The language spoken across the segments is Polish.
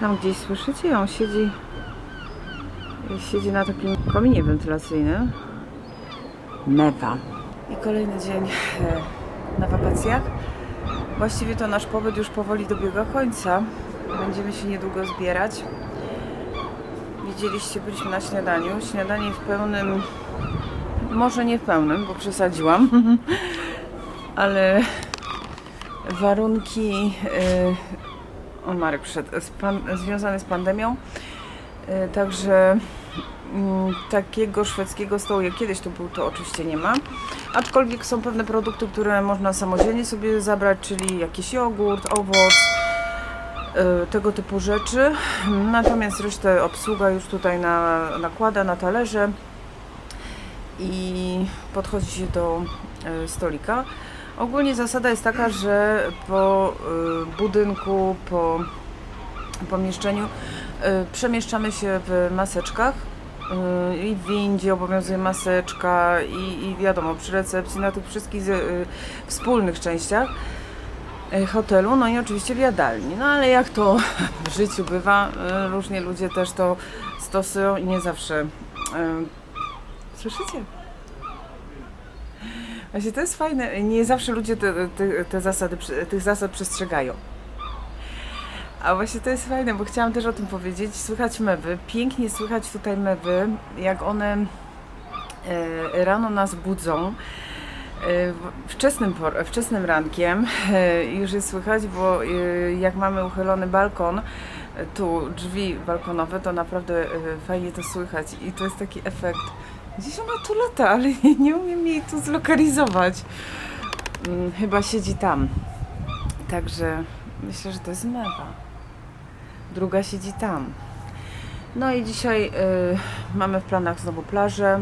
Tam gdzieś słyszycie ją, siedzi siedzi na takim kominie wentylacyjnym. Mewa. I kolejny dzień e, na wakacjach. Właściwie to nasz pobyt już powoli dobiega końca. Będziemy się niedługo zbierać. Widzieliście, byliśmy na śniadaniu. Śniadanie w pełnym, może nie w pełnym, bo przesadziłam, ale warunki, yy, o Marek przyszedł, z pan, związane z pandemią, yy, także mm, takiego szwedzkiego stołu jak kiedyś to był, to oczywiście nie ma. Aczkolwiek są pewne produkty, które można samodzielnie sobie zabrać, czyli jakiś jogurt, owoc, y, tego typu rzeczy. Natomiast resztę obsługa już tutaj na, nakłada na talerze i podchodzi się do y, stolika. Ogólnie zasada jest taka, że po y, budynku, po pomieszczeniu y, przemieszczamy się w maseczkach. y, I w windzie obowiązuje maseczka, i, i wiadomo, przy recepcji, na tych wszystkich wspólnych częściach hotelu, no i oczywiście w jadalni. No ale jak to w życiu bywa, różnie ludzie też to stosują i nie zawsze. Słyszycie? Właśnie to jest fajne, nie zawsze ludzie te, te, te zasady, tych zasad przestrzegają. A właśnie to jest fajne, bo chciałam też o tym powiedzieć. Słychać mewy, pięknie słychać tutaj mewy, jak one e, rano nas budzą. E, Wczesnym, wczesnym rankiem e, już jest słychać, bo e, jak mamy uchylony balkon, tu drzwi balkonowe, to naprawdę fajnie to słychać i to jest taki efekt. Gdzieś ona tu lata, ale nie umiem jej tu zlokalizować. Mm, Chyba siedzi tam. Także myślę, że to jest mewa. Druga siedzi tam. No i dzisiaj y, mamy w planach znowu plażę.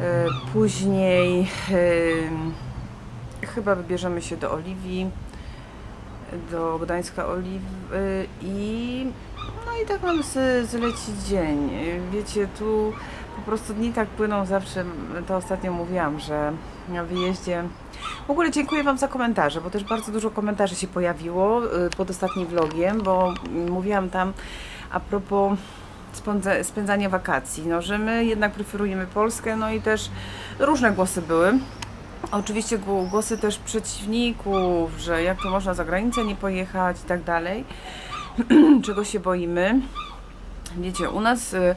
Y, później y, chyba wybierzemy się do Oliwii, do Gdańska Oliwy i no i tak mamy zlecić dzień. Y, Wiecie, tu po prostu dni tak płyną zawsze, to ostatnio mówiłam, że na wyjeździe w ogóle dziękuję Wam za komentarze, bo też bardzo dużo komentarzy się pojawiło y, pod ostatnim vlogiem, bo mówiłam tam a propos spędza- spędzania wakacji, no, że my jednak preferujemy Polskę, no i też różne głosy były. Oczywiście gło- głosy też przeciwników, że jak to można za granicę nie pojechać i tak dalej, czego się boimy. Wiecie, u nas y,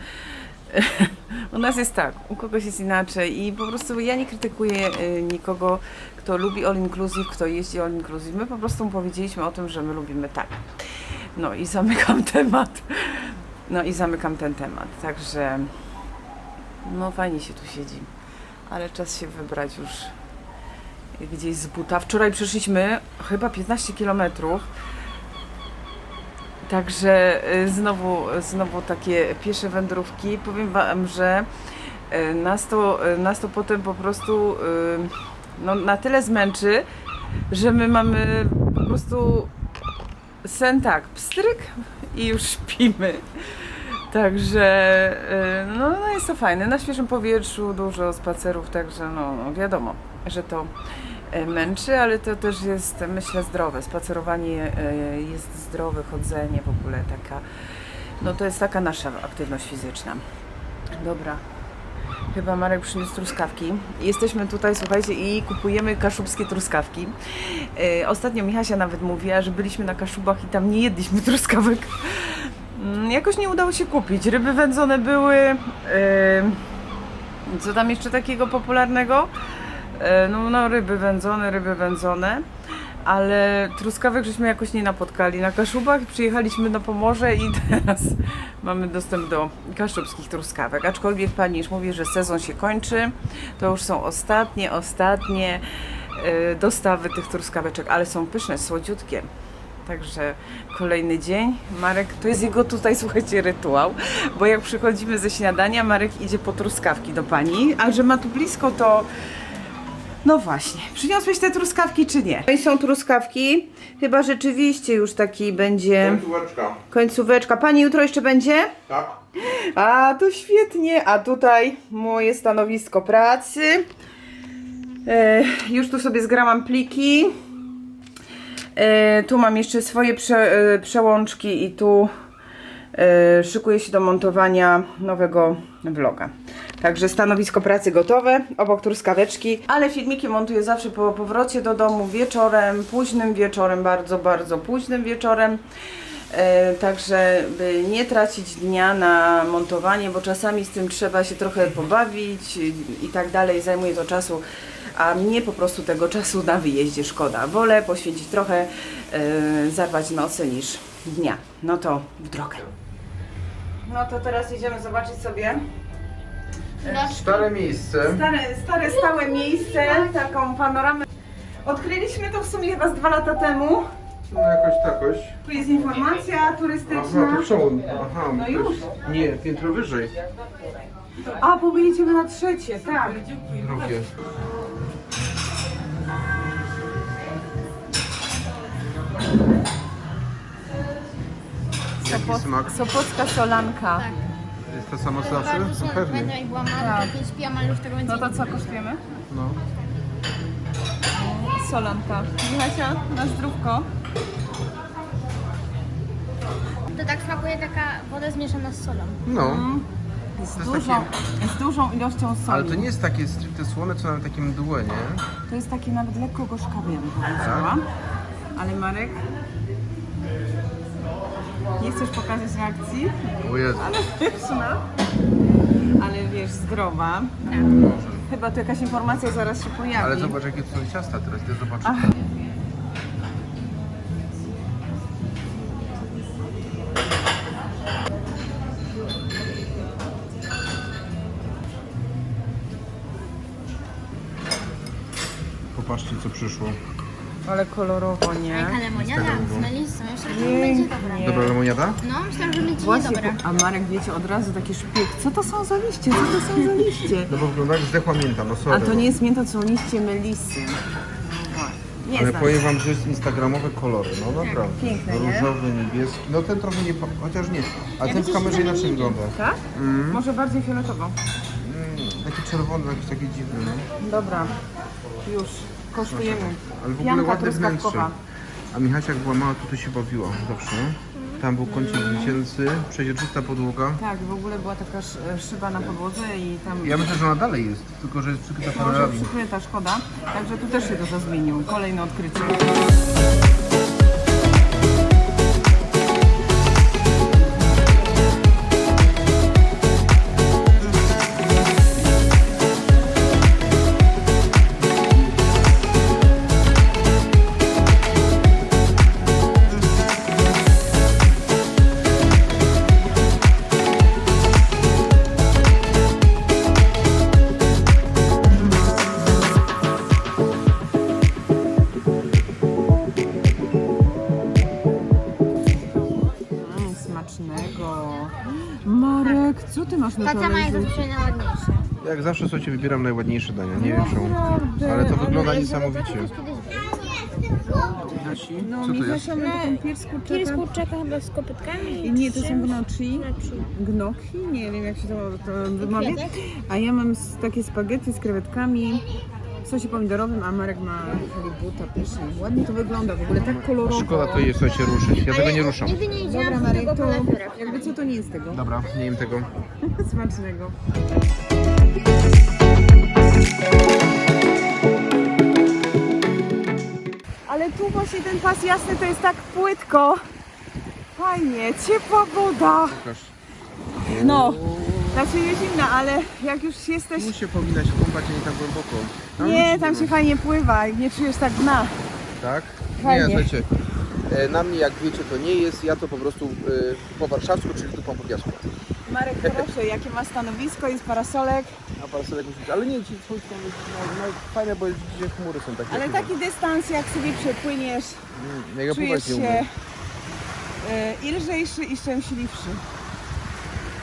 u nas jest tak, u kogoś jest inaczej i po prostu ja nie krytykuję y, nikogo, kto lubi all inclusive, kto jeździ all inclusive. My po prostu mu powiedzieliśmy o tym, że my lubimy tak. No i zamykam temat. No i zamykam ten temat. Także no fajnie się tu siedzi. Ale czas się wybrać już gdzieś z buta. Wczoraj przeszliśmy chyba 15 kilometrów. Także y, znowu, znowu takie piesze wędrówki. Powiem Wam, że y, nas to, y, nas to potem po prostu no, na tyle zmęczy, że my mamy po prostu sen tak, pstryk i już śpimy. Także no, no jest to fajne. Na świeżym powietrzu dużo spacerów, także no, no wiadomo, że to męczy, ale to też jest myślę zdrowe. Spacerowanie y, jest zdrowe, chodzenie w ogóle taka. No to jest taka nasza aktywność fizyczna. Dobra. Chyba Marek przyniósł truskawki. Jesteśmy tutaj, słuchajcie, i kupujemy kaszubskie truskawki. Yy, ostatnio Michasia nawet mówiła, że byliśmy na Kaszubach i tam nie jedliśmy truskawek. Mm, Jakoś nie udało się kupić. Ryby wędzone były. Co tam jeszcze takiego popularnego? Yy, no, no, ryby wędzone, ryby wędzone. Ale truskawek żeśmy jakoś nie napotkali na Kaszubach. Przyjechaliśmy na Pomorze i teraz mamy dostęp do kaszubskich truskawek. Aczkolwiek pani już mówi, że sezon się kończy. To już są ostatnie, ostatnie yy, dostawy tych truskaweczek, ale są pyszne, słodziutkie. Także kolejny dzień. Marek, to jest jego tutaj, słuchajcie, rytuał, bo jak przychodzimy ze śniadania, Marek idzie po truskawki do pani, a że ma tu blisko, to no właśnie, przyniosłeś te truskawki czy nie? No i są truskawki, chyba rzeczywiście już taki będzie Końcóweczka. końcóweczka. Pani jutro jeszcze będzie? Tak? A, to świetnie. A tutaj moje stanowisko pracy. E, już tu sobie zgrałam pliki. E, tu mam jeszcze swoje prze, e, przełączki i tu e, szykuję się do montowania nowego vloga. Także stanowisko pracy gotowe, obok truskaweczki, ale filmiki montuję zawsze po powrocie do domu wieczorem, późnym wieczorem, bardzo, bardzo późnym wieczorem. E, Także by nie tracić dnia na montowanie, bo czasami z tym trzeba się trochę pobawić i, tak dalej, zajmuje to czasu, a mnie po prostu tego czasu na wyjeździe szkoda. Wolę poświęcić trochę, e, zarwać nocy niż dnia. No to w drogę. No to teraz jedziemy zobaczyć sobie Stare miejsce. stare, stare stałe miejsce, taką panoramę. Odkryliśmy to w sumie chyba z dwa lata temu. No jakoś takoś. Tu jest informacja Aha, turystyczna. to przełom. Aha, No to już. jest- Nie, piętro wyżej. A, bo my jedziemy na trzecie, tak. Drugie. Jaki smak? Sopocka solanka. Jest to samo co zawsze? Bardzo No pewnie. będą i była mama, Tak. 5 pijam, ale już tego więcej No to co kosztujemy? No. Solanka. Michasia, na zdrówko. To tak smakuje taka woda zmieszana z solą. No. Z To jest dużą, z dużą ilością soli. Ale to nie jest takie stricte słone, co na takim mdłe, nie? To jest takie nawet lekko gorzkawe, ja bym powiedziała. Ale Marek... Nie chcesz pokazać reakcji? O Jezu. Ale pyszna. Ale wiesz, zdrowa. Chyba tu jakaś informacja zaraz się pojawi. Ale zobacz jakie to są ciasta teraz, idę zobaczyć. Ach. Popatrzcie co przyszło. Ale kolorowo, nie? Jaka lemoniada z melissą. Myślę, że będzie dobra. Dobra lemoniada? No, myślałam, że będzie Właśnie, niedobre. a Marek wiecie od razu taki szpik. Co to są za liście? Co to są za liście? No bo wygląda jak zdechła mięta, no sorry. A to nie jest mięta, to są liście melisy. No właśnie. Nie Ale znam. powiem wam, że jest instagramowe kolory, no naprawdę. piękne, nie? Różowy, niebieski, no ten trochę nie, pa- chociaż nie, a ten w kamerze inaczej wygląda. Tak? Może bardziej fioletowo. Mm, taki czerwony, jakiś taki dziwny, no. Dobra, już kosztujemy. Ale w ogóle Pianka ładne wnętrze. truskawkowa. A Michasia jak była mała, to tu się bawiła zawsze. Tam był kącik dziecięcy, przeźroczysta podłoga. Tak, w ogóle była taka sz- szyba na podłodze i tam Ja myślę, że ona dalej jest, tylko że jest przykryta może przykryta, szkoda. Także tu też się dużo zmienił. Kolejne odkrycie. Marek, co ty masz na Tata ma jak talerzu? zazwyczaj najładniejsze. Jak zawsze słuchajcie, wybieram najładniejsze dania, nie wiem czemu. Naprawdę? Ale to wygląda Ale niesamowicie. No, Co to jest? Ma taką pierską Kiedyś kurczaka chyba z kopytkami. I nie, to są gnocchi. Gnocchi. Nie wiem jak się to, to wymawia. A ja mam s- takie spaghetti z krewetkami w sosie pomidorowym, a Marek ma halibuta pysznie. Ładnie to wygląda w ogóle, tak kolorowo. Szkoda to jest, słuchajcie, ruszyć. Ja tego nie ruszam. Nigdy nie Dobra jeździłam z Marek, tego to jakby co to nie jest tego. Dobra, nie jem tego. Smacznego. Ale tu właśnie ten pas jasny to jest tak płytko. Fajnie, ciepła woda. Pokaż. No, znaczy jest zimna, ale jak już jesteś... Tu się powinna się kąpać, a nie tak głęboko. Nie, tam się fajnie pływa i nie czujesz tak dna. Tak? Fajnie. Nie, słuchajcie. e, Na mnie, jak wiecie, to nie jest. Ja to po prostu e, po warszawsku, czyli dupą po piasku. Marek, proszę, jakie ma stanowisko, jest parasolek, A parasolek musi Ale nie, ci są no, no, fajne, bo dzisiaj chmury są takie. ale taki dystans, jak sobie przepłyniesz, Mm, ja czujesz pływać nie się y, i lżejszy, i szczęśliwszy.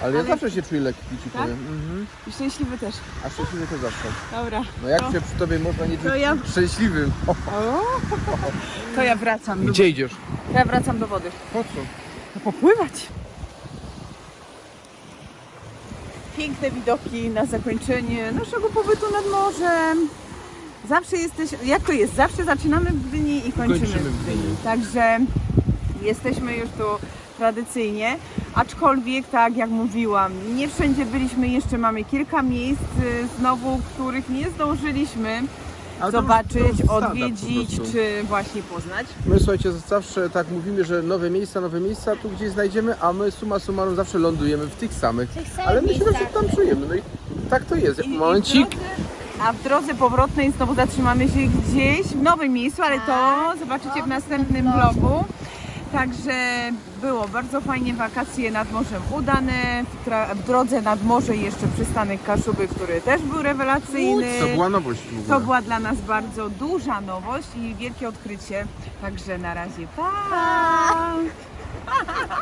Ale ja ale- zawsze się czuję lekki, ci Tak? powiem. Mhm. I szczęśliwy też. A szczęśliwy to zawsze. Dobra. No jak się przy tobie można nie czuć to ja- szczęśliwym? O, o, to ja wracam. Do, gdzie idziesz? ja wracam do wody. Po co? No, popływać. Piękne widoki na zakończenie naszego pobytu nad morzem. Zawsze jesteś, jak to jest? Zawsze zaczynamy w Gdyni i kończymy, Kończymy w w Gdyni. Gdyni. Także jesteśmy już tu tradycyjnie, aczkolwiek tak jak mówiłam, nie wszędzie byliśmy, jeszcze mamy kilka miejsc y, znowu, których nie zdążyliśmy Ale zobaczyć, odwiedzić czy właśnie poznać. My słuchajcie, zawsze tak mówimy, że nowe miejsca, nowe miejsca tu gdzieś znajdziemy, a my summa summarum zawsze lądujemy w tych samych. W tych samych Ale myślę, że miejscach. tam czujemy. No i tak to jest. I- Momencik. A w drodze powrotnej znowu zatrzymamy się gdzieś w nowym miejscu, ale to Tak. zobaczycie w następnym vlogu. Także było bardzo fajnie, wakacje nad morzem udane, w, tra- w drodze nad morze jeszcze przystanek Kaszuby, który też był rewelacyjny. To była nowość w ogóle. To była dla nas bardzo duża nowość i wielkie odkrycie. Także na razie pa!